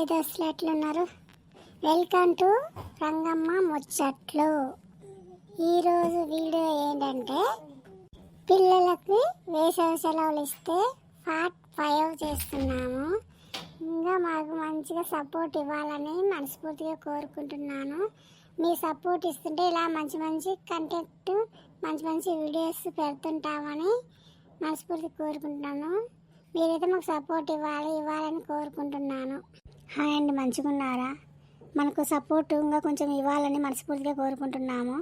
Hi దోస్తులు ఎట్లున్నారు welcome to Rangamma ముచ్చట్లు. ఈరోజు వీడియో ఏంటంటే పిల్లలకి వేసవి సెలవులు ఇస్తే పార్ట్ ఫైవ్ చేస్తున్నాము. ఇంకా మాకు మంచిగా సపోర్ట్ ఇవ్వాలని మనస్ఫూర్తిగా కోరుకుంటున్నాను. మీ సపోర్ట్ ఇస్తుంటే ఇలా మంచి మంచి కంటెంట్ మంచి మంచి వీడియోస్ పెడుతుంటామని మనస్ఫూర్తిగా కోరుకుంటున్నాను. మీరైతే మాకు సపోర్ట్ ఇవ్వాలి ఇవ్వాలని కోరుకుంటున్నాను. హాయ్ అండి మంచిగున్నారా? మనకు సపోర్ట్ ఇంకా కొంచెం ఇవ్వాలని మనస్ఫూర్తిగా కోరుకుంటున్నాము.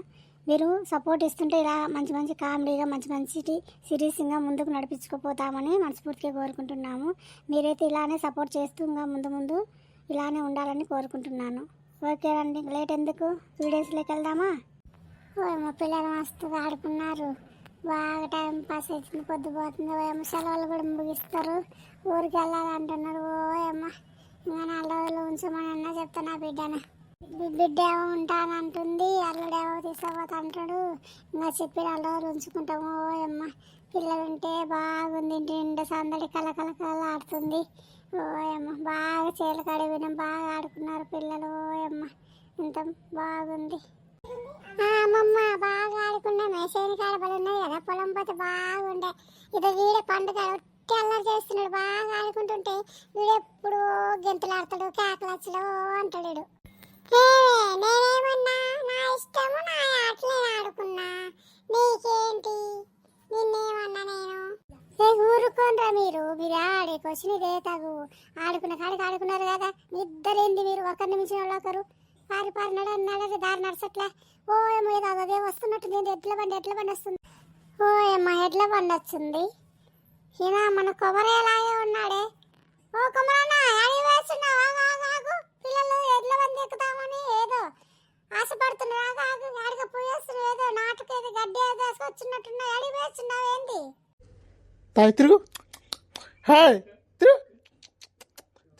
మీరు సపోర్ట్ ఇస్తుంటే ఇలా మంచి మంచి కామెడీగా మంచి మంచి సిరీస్గా ముందుకు నడిపించుకుపోతామని మనస్ఫూర్తిగా కోరుకుంటున్నాము. మీరైతే ఇలానే సపోర్ట్ చేస్తూ ఇంకా ముందు ముందు ఇలానే ఉండాలని కోరుకుంటున్నాను. ఓకే అండి లేట్ ఎందుకు? వీడియోస్లోకి వెళ్దామా? ఓ పిల్లలు మస్తుగా ఆడుకున్నారు. బాగా టైం పాస్ అవుతుంది పొద్దుపోతుంది. ఓయమ్మ సెలవులు కూడా ముగిస్తారు. ఊరికి వెళ్ళాలంటున్నారు ఓయమ్మ. ఇంకా నాలుగు రోజులు ఉంచమని చెప్తున్నా చెప్తాను బిడ్డ ఏమో ఉంటానంటుంది అల్లుడేమో తీసుకుపోతాంటాడు. ఇంకా చెప్పి నాలుగు రోజులు ఉంచుకుంటాము ఓయమ్మ పిల్లలు ఉంటే బాగుంది ఇంటి నిండా సందడి కల కల కల ఆడుతుంది. ఓయమ్మ బాగా చేలు కడిగినాం బాగా ఆడుకున్నారు పిల్లలు. ఓయమ్మ ఇంత బాగుంది. అమ్మమ్మ బాగా ఆడుకున్నాం. మెసేజ్ కాడ పడి ఉన్నది కదా పొలం పోతే బాగుండే. ఇది వీడే పండుగ ఒట్టి అల్లరి చేస్తున్నాడు. బాగా ఆడుకుంటుంటే వీడు ఎప్పుడు గెంతులు ఆడతాడు అంటాడు నేనేమన్నా నా ఇష్టము నా ఆటలే ఆడుకున్నా? నీకేంటి? నిన్నేమన్నా నేను? ఏ ఊరుకోనరా మీరు. మీరు ఆడేకి వచ్చి నీదే తగు. ఆడుకున్న కాడికి ఆడుకున్నారు కదా. ఇద్దరేంది మీరు? ఒకరిని మించిన వాళ్ళు ఒకరు పారి పారి నడ నడ దారి నడచట్లే. ఓ ఏమో ఏదో అదే వస్తున్నట్టు నేను ఎడ్ల బండి ఎడ్ల బండి వస్తుంది. ఓ ఏమో ఎడ్ల బండి వచ్చింది. హీనా మన కొమరేలాగే ఉన్నాడే. ఓ కొమరన్న అడిగి వేస్తున్నావు? ఆగు ఆగు ఆగు. పిల్లలు ఎడ్ల బండి ఎక్కుతామని ఏదో ఆశపడుతున్నారు. ఆగు ఆగు ఆడిగా పోయేస్తున్నారు. ఏదో నాటుకు ఏదో గడ్డి ఏదో వేసుకొచ్చినట్టున్నా అడిగి వేస్తున్నావు ఏంది? తాయి తిరుగు. హాయ్ తిరుగు.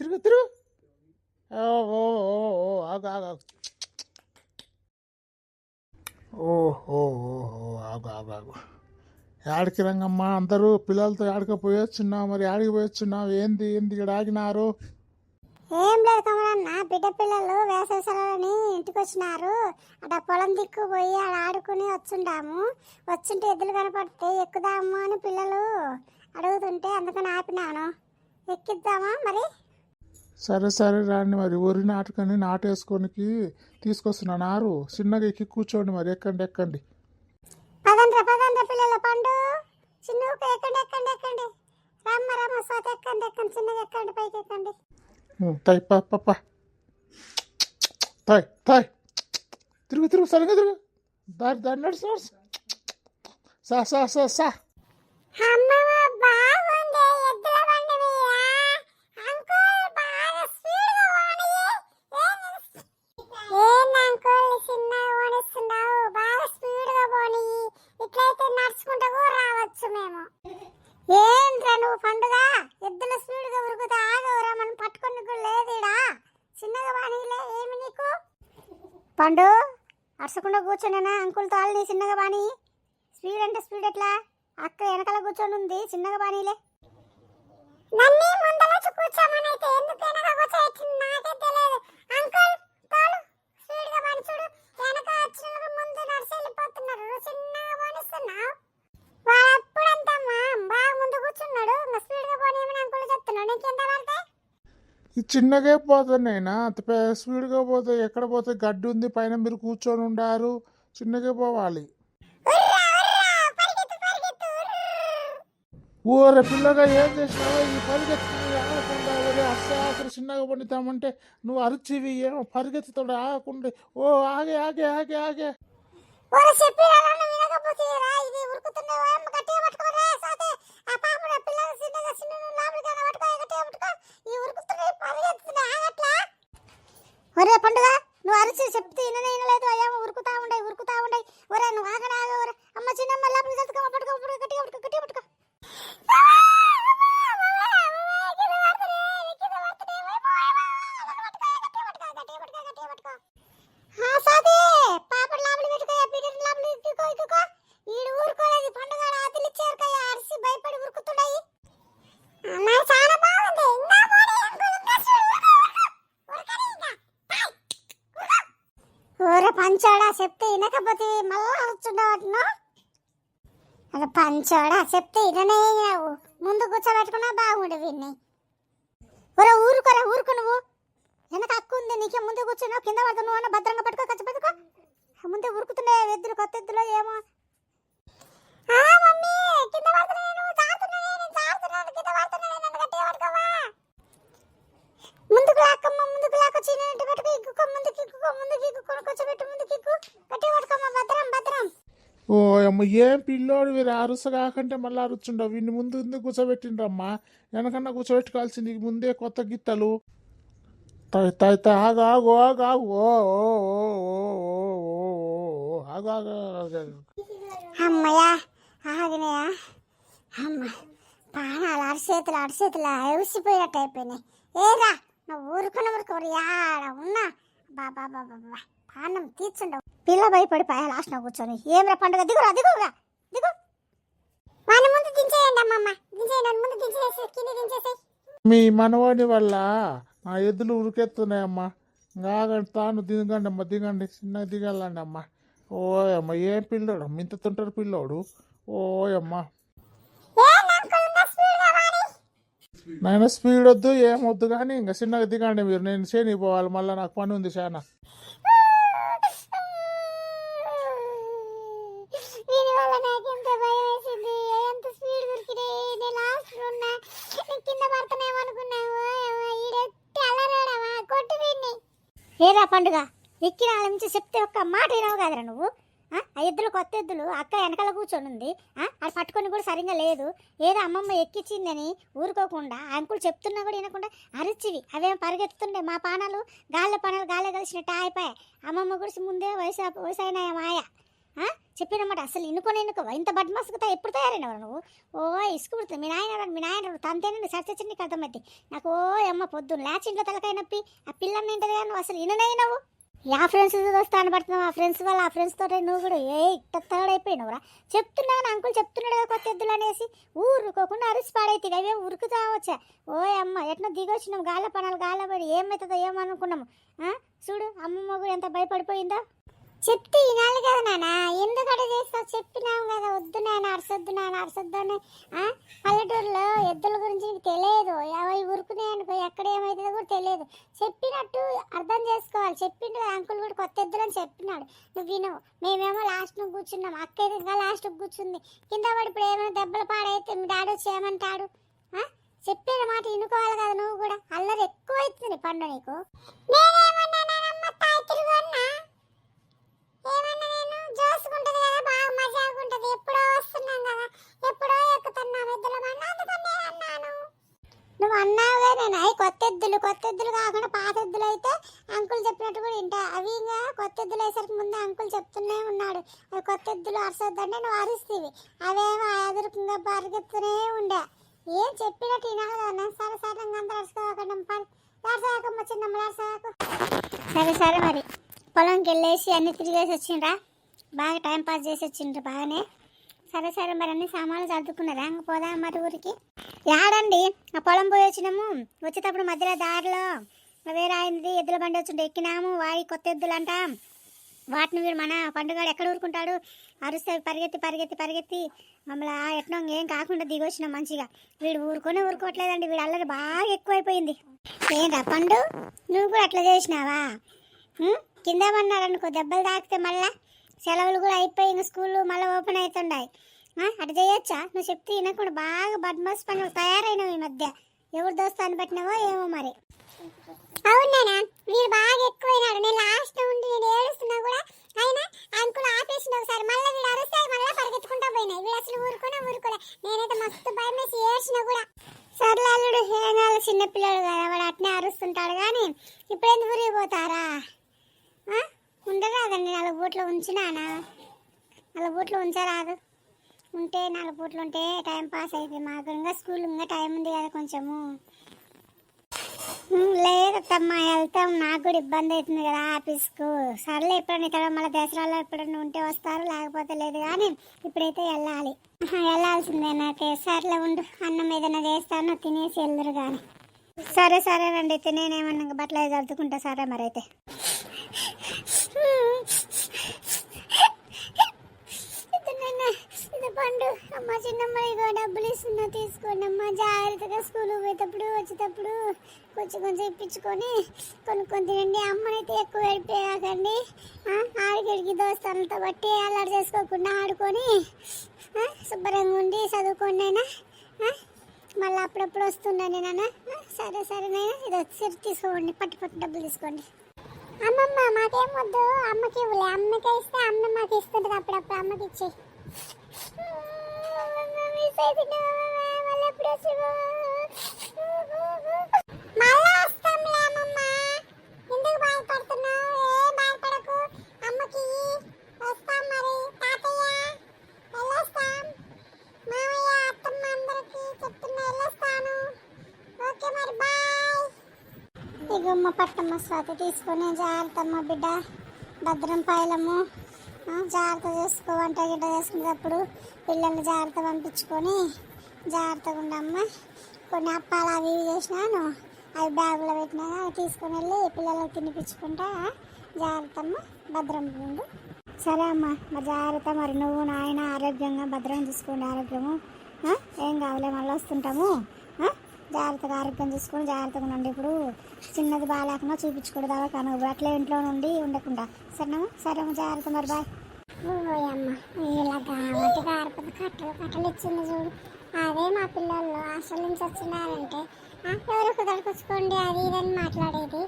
తిరుగు తిరుగు. ఓ ఓ ఓ ఓ ఆగు ఆగు ఆగు. ఓ ఓ ఓ ఆగు ఆగు ఆగు. యాడికి రంగమ్మ అందరూ పిల్లలతో యాడికి పోయొచ్చున్నావు మరి యాడికి పోయొచ్చున్నావు? ఏంది ఏంది ఇక్కడ ఆగినారు? ఏం లేదు కమలన్న బిడ్డ పిల్లలు వేసవి సెలవులని ఇంటికి వచ్చినారు అక్కడ పొలం దిక్కు పోయి ఆడ ఆడుకుని వచ్చుండాము. వచ్చుంటే ఎద్దులు కనపడితే ఎక్కుదాము అని పిల్లలు అడుగుతుంటే అందుకని ఆపినాను. ఎక్కిద్దామా మరి? సరే సరే రాండి మరి ఊరి నాటుకని నాటేసుకోనికి తీసుకొస్తున్నా నారు చిన్నగా ఎక్కి కూర్చోండి మరి ఎక్కండి ఎక్కండి. పదండ్రా పదండ్రా పిల్లల పండు. చిన్నగా ఎక్కండి ఎక్కండి ఎక్కండి. రమ్మ రమ్మ సోత ఎక్కండి ఎక్కండి చిన్నగా ఎక్కండి పైకి ఎక్కండి. తాయ్ పప్ప తాయ్ తాయ్. తిరుగు తిరుగు సరిగా తిరుగు. దారి దారి నడుచు నడుచు. సా సా సా సా బాగుంది ఎద్దుల బండి మీద అంకుల్ బాగా స్పీడ్ ఏంది అంకుల్ చిన్నగా ఓడిస్తున్నావు బాగా స్పీడ్గా పోనీ ఇట్లయితే నడుచుకుంటూ కూడా రావచ్చు మేము ఏంట్రా నువ్వు పండుగ ఎద్దుల స్పీడ్గా ఉరుకుతా ఆగవురా మనం పట్టుకొని కూడా లేదు ఈడ చిన్నగా బానీలే ఏమి నీకు పండు అరసకుండా కూర్చోనేనా అంకుల్ తాళ్ళు చిన్నగా బానీ. స్పీడ్ అంటే స్పీడ్ ఎట్లా? అక్క వెనకాల కూర్చొని ఉంది చిన్నగా బానీలే. నన్ను ఇది చిన్నగా పోతున్నాయినా అంత స్పీడ్గా పోతే ఎక్కడ పోతే గడ్డి ఉంది పైన మీరు కూర్చొని ఉండారు. చిన్నగా పోవాలి. ఉర్రా ఊరే పిల్లగా ఏం చేసినావో ఈ పరిగెత్తుకుని ఆగకుండా ఒరే అస్సాసలు చిన్నగా పండితామంటే నువ్వు అరిచివి ఏమో పరిగెత్తుతాడు ఆగకుండా. ఓ ఆగే ఆగే ఆగే ఆగే. ఒరే పండుగ నువ్వు అరిచి చెప్తే ఇన్ననే ఇనలేదు అయ్యా ఉరుకుతా ఉండే ఉరుకుతా ఉండే ఒరే నువ్వు ఆగడ ఆగ ఒరే. అమ్మ చిన్నమ్మ లోపలికి వెళ్తుకో పట్టుకో పట్టుకో గట్టిగా పట్టుకో గట్టిగా పట్టుకో ఆ సాది పాపడ లోపలికి పెట్టుకో పీటర్ లోపలికి ఇట్టుకో ఇట్టుకో ఈడు ఊరుకోలేదు పండుగ ఆతులు ఇచ్చారు కదా అరిసి భయపడి ఉరుకుతున్నాయి అమ్మ చాలా బాగుంది ఇంకా పోనీ అంకుల్ ఇంకా పంచోడా చెప్తే వినకపోతే మళ్ళా అరుచుండవట్ను అలా పంచోడా చెప్తే విననే వినవు ముందు కూర్చోబెట్టుకున్నా బాగుండు వీడిని. ఒరే ఊరుకోరా ఊరుకు నువ్వు. వెనక హక్కు ఉంది నీకే ముందు కూర్చున్నావు కింద పడుతు నువ్వు అన్న భద్రంగా పట్టుకో ఖర్చు పెట్టుకో. ముందే ఉరుకుతుండే ఎద్దులు కొత్త ఎద్దులో ఏమో. ఆ మమ్మీ కింద పడుతున్నాను జారుతున్నాను నేను జారుతున్నాను కింద పడుతున్నాను నన్ను గట్టిగా పట్టుకోవా. ముందుకు లాక్కమ్మ ముందుకు లాక్క చిన్న పట్టుకో ఇక్కుకో ముందుకు ఇక్కుకో ముందుకు ఇక్కుకో కూర్చోబెట్టు ముందుకు ఇక్కు గట్టిగా పట్టుకోమ్మ భద్రం భద్రం. ఓ అమ్మ ఏం పిల్లోడు వీరు అరుస కాకంటే మళ్ళీ అరుచుండవు. వీడిని ముందు ముందు కూర్చోబెట్టిండ్రమ్మా వెనకన్నా కూర్చోబెట్టుకోవాల్సింది ముందే కొత్త గిత్తలు. తాయ్ తాయ్ తాయ్ ఆగు ఆగు ఆగు ఆగు ఓ ఓ ఆగు ఆగు అమ్మయ్యా ఆగినాయా అమ్మ ప్రాణాలు అరిచేతులు అరిచేతులు ఎవిసిపోయినట్టు అయిపోయినాయి. ఏరా నువ్వు ఊరుకున్న ఊరుకోరు యాడ ఉన్నా. బాబా బాబా బాబా పానం తీర్చుండవు. పిల్ల భయపడి పాయ లాస్ట్ కూర్చొని. ఏమిరా పండుగ? దిగురా దిగురా దిగు. వాని ముందు దించేయండి అమ్మమ్మ. దించేయండి ముందు దించేసి కింద దించేసి మీ మనవాడి వల్ల ఆ ఎద్దులు ఉరికెత్తున్నాయమ్మా. ఆగండి తాను దిగండి అమ్మ దిగండి చిన్నగా దిగాలండి అమ్మ. ఓయమ్మ ఏం పిల్లోడు? తుంటారు పిల్లోడు. ఓయమ్మ ఏ నాయన స్పీడ్ వద్దు ఏం వద్దు కానీ ఇంకా చిన్నగా దిగండి మీరు. నేను చేని పోవాలి మళ్ళీ నాకు పని ఉంది చాలా దీని వల్ల నాకు ఎంత భయం వేసింది ఎంత స్పీడ్ దొరికినాయి నేను లాస్ట్ ఉన్నా నేను కింద పడతానేమో అనుకున్నావు. ఈడెట్టి కొట్టు దీన్ని ఏరా పండుగ ఎక్కిన వాళ్ళ నుంచి చెప్తే ఒక్క మాట వినవు కదరా నువ్వు? ఆ ఎద్దులు కొత్త ఎద్దులు అక్క వెనకాల కూర్చొని ఉంది ఆ, అది పట్టుకొని కూడా సరిగ్గా లేదు. ఏదో అమ్మమ్మ ఎక్కించిందని ఊరుకోకుండా అంకులు చెప్తున్నా కూడా వినకుండా అరిచివి. అవేం పరిగెత్తుతుండే మా పానాలు? గాల్లో పానాలు గాల్లో కలిసినట్టు అయిపోయాయి అమ్మమ్మ గుడిసి ముందే వయసు వయసు అయినా మాయ. ఆ? చెప్పినమాట అసలు ఇనుకొని ఎన్నుకో ఇంత బడ్మాసుకుతా ఎప్పుడు తయారైనవారు నువ్వు? ఓ ఇసుకు పుడుతుంది మీ నాయన మీ నాయన తంతేనండి సరిచచ్చి నీకు అర్థమైంది నాకు ఓ అమ్మ పొద్దున్న లేచి ఇంట్లో తలకాయ నొప్పి ఆ పిల్లని ఏంటది నువ్వు అసలు ఇననైనావు యా ఫ్రెండ్స్ వస్తాను పడుతున్నావు ఆ ఫ్రెండ్స్ వాళ్ళు ఆ ఫ్రెండ్స్ నువ్వు కూడా ఏ తగడైపోయినవురా చెప్తున్నా నా అంకుల్ చెప్తున్నాడు కదా కొత్త ఎద్దులు అనేసి. ఊరుకోకుండా అరిసి పాడైతే అవే ఉరుకుతా వచ్చా. ఓ అమ్మ ఎట్నో దిగొచ్చినాం గాల పనాలు గాల పడి ఏమవుతుందో ఏమనుకున్నాము చూడు అమ్మమ్మ కూడా ఎంత భయపడిపోయిందో. చెప్తే వినాలి కదా నాన్న. ఎందుకు అడ చేస్తావు? చెప్పినావు కదా. వద్దు నాన్న అరసొద్దు నాన్న అరసొద్దు అని పల్లెటూరులో ఎద్దుల గురించి నీకు తెలియదు. అవి ఉరుకునే అనుకో ఎక్కడ ఏమవుతుందో కూడా తెలియదు. చెప్పినట్టు అర్థం చేసుకోవాలి. చెప్పిండు అంకుల్ కూడా కొత్త ఎద్దులు అని చెప్పినాడు. నువ్వు వినవు మేమేమో లాస్ట్ నువ్వు కూర్చున్నాం. అక్క అయితే ఇంకా లాస్ట్ కూర్చుంది. కింద పడి ఇప్పుడు ఏమైనా దెబ్బలు పాడైతే మీ డాడీ చేయమంటాడు చెప్పిన మాట వినుకోవాలి కదా నువ్వు కూడా. అల్లరి ఎక్కువ అవుతుంది పండు నీకు. నేనేమన్నా కదా ఎప్పుడో ఎక్కుతున్నా ఎద్దుల బండి. అందుకని నేను అన్నాను. నువ్వు అన్నావుగా నేను అవి కొత్త ఎద్దులు కొత్త ఎద్దులు కాకుండా పాత ఎద్దులు అయితే అంకుల్ చెప్పినట్టు కూడా వింటా. అవి ఇంకా కొత్త ఎద్దులు వేసరికి ముందే అంకుల్ చెప్తూనే ఉన్నాడు. అవి కొత్త ఎద్దులు అరసొద్దంటే నువ్వు అరుస్తీవి. అవేమో ఎదురుకుండా పరిగెత్తునే ఉండే. ఏం చెప్పినట్టు వినాలి సరే సరే అంతా అరుసుకోకుండా పని అరసాకమ్మ చిన్నమ్మ అరసాకు సరే సరే మరి. పొలంకి వెళ్ళేసి అన్ని తిరిగేసి వచ్చిండ్రా. బాగా టైం పాస్ చేసి వచ్చిండ్రు బాగానే. సరే సరే మరి అన్ని సామాన్లు చదువుకున్నారా ఇంక పోదా మరి ఊరికి? యాడండి ఆ పొలం పోయి వచ్చినాము. వచ్చేటప్పుడు మధ్యలో దారిలో వేరే అయింది ఎద్దుల బండి వచ్చి ఎక్కినాము వాయి కొత్త ఎద్దులు అంట వాటిని వీడు మన పండుగడు ఎక్కడ ఊరుకుంటాడు? అరుస్తే పరిగెత్తి పరిగెత్తి పరిగెత్తి మమ్మల్ని ఎట్నో ఏం కాకుండా దిగొచ్చినాం మంచిగా. వీడు ఊరుకొని ఊరుకోవట్లేదండి వీడు అల్లరి బాగా ఎక్కువైపోయింది. ఏంటా పండు? నువ్వు కూడా అట్లా చేసినావా? కింద పన్నారనుకో దెబ్బలు తాకితే మళ్ళా సెలవులు కూడా అయిపోయి ఇంకా స్కూళ్ళు మళ్ళీ ఓపెన్ అవుతుండాయి. అటు చేయొచ్చా? నువ్వు చెప్తే వినకుండా బాగా బడ్మాస్ పనులు తయారైనవి ఈ మధ్య. ఎవరు దోస్తాను పెట్టినావో ఏమో మరి. అవునా మీరు బాగా ఎక్కువైనాడు. నేను లాస్ట్ ఉండి నేను ఏడుస్తున్నా కూడా అయినా అంకుల్ ఆపేసిండు ఒకసారి. మళ్ళీ వీడు అరుస్తాయి మళ్ళీ పరిగెత్తుకుంటా పోయినాయి. వీడు అసలు ఊరుకునే ఊరుకోలే. నేనైతే మస్తు భయం వేసి ఏడ్చినా కూడా. సర్లే అల్లుడు ఏం చిన్నపిల్లాడు కదా వాడు అట్నే అరుస్తుంటాడు కానీ ఇప్పుడు ఎందుకు ఊరిపోతారా దాన్ని నాలుగు బూట్లు ఉంచినానా నాలుగు బూట్లు ఉంచరాదు. ఉంటే నాలుగు బూట్లు ఉంటే టైం పాస్ అవుతుంది మాకు ఇంకా స్కూల్ ఇంకా టైం ఉంది కదా కొంచెము. లేదు లేదమ్మా వెళ్తాం. నాకు కూడా ఇబ్బంది అవుతుంది కదా ఆఫీస్కు. సర్లే ఎప్పుడైనా ఇక్కడ మళ్ళీ దసరాలో ఎప్పుడైనా ఉంటే వస్తారు లేకపోతే లేదు కానీ ఇప్పుడైతే వెళ్ళాలి. వెళ్ళాల్సిందే నాకే. సర్లే ఉండు. అన్నం ఏదైనా చేస్తాను తినేసి వెళ్దురు కానీ. సరే సరేనండి తినేనేమన్నా బట్టలు అవి సర్దుకుంటా సరే మరి అయితే ఇది నాన్న, ఇది పండు. అమ్మ చిన్నమ్మ ఇగో డబ్బులు ఇస్తున్నా తీసుకోండి అమ్మ. జాగ్రత్తగా స్కూల్ పోయేటప్పుడు వచ్చేటప్పుడు కొంచెం కొంచెం ఇప్పించుకొని కొనుక్కొని తినండి. అమ్మనైతే ఎక్కువ వెళ్ళిపోయాకండి ఆడికెడికి దోస్తాలతో బట్టి అల్లరి చేసుకోకుండా ఆడుకొని శుభ్రంగా ఉండి చదువుకోండి అయినా మళ్ళీ అప్పుడప్పుడు వస్తుండండి నాన్న. సరే సరే ఇది వచ్చి తీసుకోండి. పట్టు పట్టు డబ్బులు తీసుకోండి. అమ్మమ్మ మాకేం వద్దు. అమ్మకి ఇవ్వలే. అమ్మకి ఇస్తే అమ్మ మాకు ఇస్తుంటుంది అప్పుడప్పుడు. అమ్మకి ఇచ్చి. మళ్ళా వస్తాంలే ఎందుకు బాధపడుతున్నావు ఏం బాధపడకు అమ్మకి వస్తాం మరి. తాత వెళ్ళొస్తాం మామయ్య అత్తమ్మ అందరికి చెప్తున్నా వెళ్ళొస్తాను ఓకే మరి బాయ్ ఇగమ్మ పట్టమ్మ స్వాతి తీసుకొని జాగ్రత్తమ్మ బిడ్డ. భద్రం పాయలము. జాగ్రత్త చేసుకో వంట గిడ్డ చేసుకునేటప్పుడు పిల్లల్ని జాగ్రత్త పంపించుకొని జాగ్రత్తగా ఉండమ్మ. కొన్ని అప్పాలు అవి ఇవి చేసినాను. అవి బ్యాగులో పెట్టినా అవి తీసుకొని వెళ్ళి పిల్లలకు తినిపించుకుంటా జాగ్రత్తమ్మ భద్రం ఉండు. సరే అమ్మ మరి జాగ్రత్త మరి నువ్వు నాయన ఆరోగ్యంగా భద్రం చూసుకోండి ఆరోగ్యము. ఏం కావాలే మళ్ళీ వస్తుంటాము. జాగ్రత్తగా ఆరోగ్యం చూసుకొని జాగ్రత్తగా ఉండండి. ఇప్పుడు చిన్నది బాగాలేకుండా చూపించకూడదు అవకాను అట్లే ఇంట్లో నుండి ఉండకుండా. సరేనమ్మా సరే అమ్మ జాగ్రత్త మరి బాయ్. ఓయమ్మ ఇలా కాబట్టి కారపతి కట్టలు కట్టలు ఇచ్చింది చూడు. అదే మా పిల్లలు హాస్టల్ నుంచి వచ్చినారంటే "ఆ, ఎవరు కుదరకొచ్చుకోండి అది ఇదని మాట్లాడేది.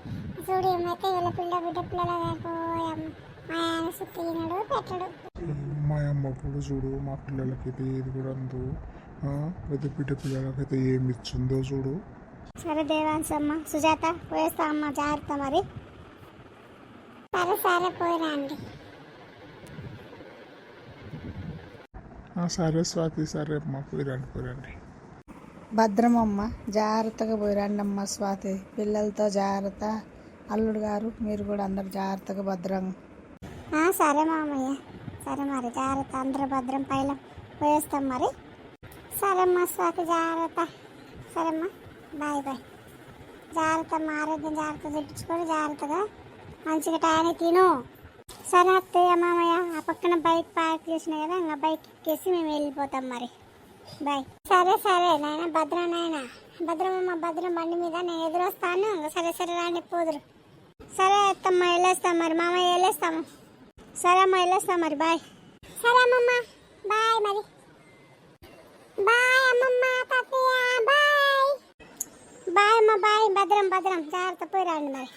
చూడు ఏమైతే వీళ్ళ పిల్ల బిడ్డ పిల్లల పోయమ్మ మా ఆయన సుత్తినడు పెట్టడు. మా అమ్మ కూడా చూడు మా పిల్లలకైతే ఏది కూడా అందు పెద్ద బిడ్డ పిల్లలకైతే ఏమి ఇచ్చిందో చూడు. సరే దేవాన్స్ అమ్మ సుజాత పోయేస్తా అమ్మ జాగ్రత్త మరి. సరే సరే పోయిరండి ఆ, సరే స్వాతి సరే అమ్మ పోయిరండి పోయిరండి భద్రమమ్మ జాగ్రత్తగా పోయిరండి అమ్మ స్వాతి. పిల్లలతో జాగ్రత్త. అల్లుడు గారు మీరు కూడా అందరు జాగ్రత్తగా భద్రం. ఆ, సరే మామయ్య. సరే మరి జాగ్రత్త. అందరూ భద్రం పైలం పోయేస్తాం మరి. సరే అమ్మా జాగ్రత్త. సరేమ్మా బాయ్ బాయ్. జాగ్రత్తమ్మ ఆరోగ్యం జాగ్రత్త చూపించుకొని జాగ్రత్తగా. మంచిగా టయానికి తిను. సరే అత్తయ్య మామయ్య ఆ పక్కన బైక్ పార్క్ చేసిన కదా ఇంకా బైక్ ఎక్కేసి మేము వెళ్ళిపోతాం మరి. బాయ్. సరే సరే నాయన భద్రం నాయన. భద్రమమ్మ భద్రం బండి మీద నేను ఎదురొస్తాను. ఇంకా సరే సరే రాండి పోదురు. సరే అత్తమ్మ వెళ్ళేస్తాం మరి. మామయ్య వెళ్ళేస్తాము. సరే అమ్మ వెళ్ళేస్తాం మరి. బాయ్. సరే అమ్మమ్మ బాయ్ మరి. బాయ్ అమ్మమ్మ తాతయ్య బాయ్. బాయ్ అమ్మ బాయ్. భద్రం భద్రం. జాగ్రత్త పోయి రండి మరి.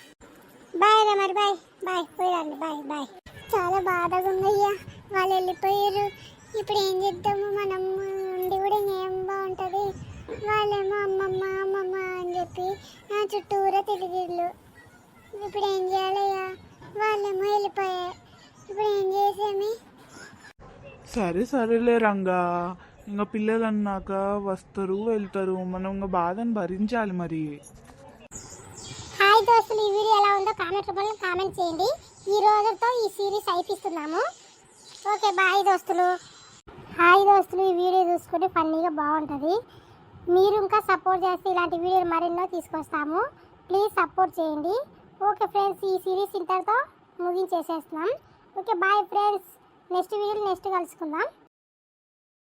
బాయ్ రా మరి బాయ్. బాయ్ పోయి రండి బాయ్ బాయ్. చాలా బాధగా ఉందయ్యా వాళ్ళు వెళ్ళిపోయారు. ఇప్పుడు ఏం చేద్దాము? మనం ఉండి కూడా ఏం బాగుంటుంది? వాళ్ళేమో అమ్మమ్మ అమ్మమ్మ అని చెప్పి నా చుట్టూరా తిరిగిళ్ళు ఇప్పుడు ఏం చేయాలయ్యా వాళ్ళేమో వెళ్ళిపోయారు. ఇప్పుడు ఏం చేసేమి? సరే సరేలే రంగా. ఇంకా పిల్లలు అన్నాక వస్తారు వెళ్తారు. మనం ఇంకా బాధను భరించాలి మరి. హాయ్ దోస్తులు ఈ వీడియో ఎలా ఉందో కామెంట్ రూపంలో కామెంట్ చేయండి. ఈ రోజుతో ఈ సిరీస్ అయిపిస్తున్నాము. ఓకే బాయ్ దోస్తులు. హాయ్ దోస్తులు ఈ వీడియో చూసుకుంటే ఫన్నీగా బాగుంటుంది. మీరు ఇంకా సపోర్ట్ చేస్తే ఇలాంటి వీడియోలు మరెన్నో తీసుకొస్తాము. ప్లీజ్ సపోర్ట్ చేయండి. ఓకే ఫ్రెండ్స్ ఈ సిరీస్ ఇంతటితో ముగించేసేస్తున్నాం. Okay bye friends. Next video next కలుసుకుందాం.